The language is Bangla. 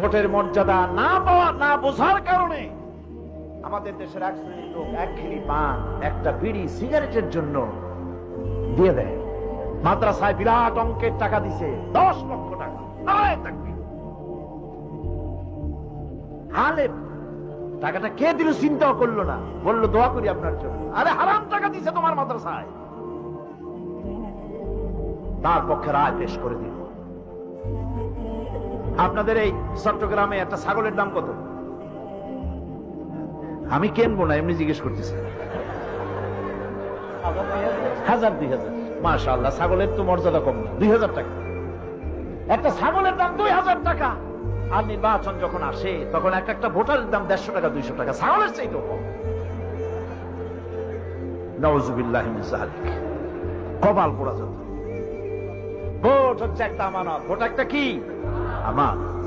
ভোটের মর্যাদা না পাওয়া, না বোঝার কারণে আমাদের দেশের এক শ্রেণির লোক এক খিলি পান, একটা বিড়ি সিগারেটের জন্য দিয়ে দেয়। মাদ্রাসায় বিরাট অঙ্কের টাকা দিছে, দশ লক্ষ টাকা। আলেম, টাকাটা কে দিল চিন্তাও করল না। বলল, দোয়া করি আপনার জন্য। আরে হারাম টাকা দিছে তোমার মাদ্রাসায়। তার পক্ষে রায় পেশ করে দিল। আপনাদের এই চট্টগ্রামে একটা ছাগলের দাম কত? আমি কেনবো না, এমনি জিজ্ঞেস করতেছি। হাজার, দুই হাজার। মাশা আল্লাহ ছাগলের তো মর্যাদা কম না, দুই হাজার টাকা। একটা ছাগলের দাম দুই হাজার টাকা। আর নির্বাচন যখন আসে, তখন এক একটা ভোটারের দাম দেড়শো টাকা, দুইশো টাকা, ছাগলের চাইতে কম। নওয়াজুবিল্লাহ কপাল পোড়া যত ভোট হচ্ছে একটা আমানত। ভোট একটা কি? 阿妈。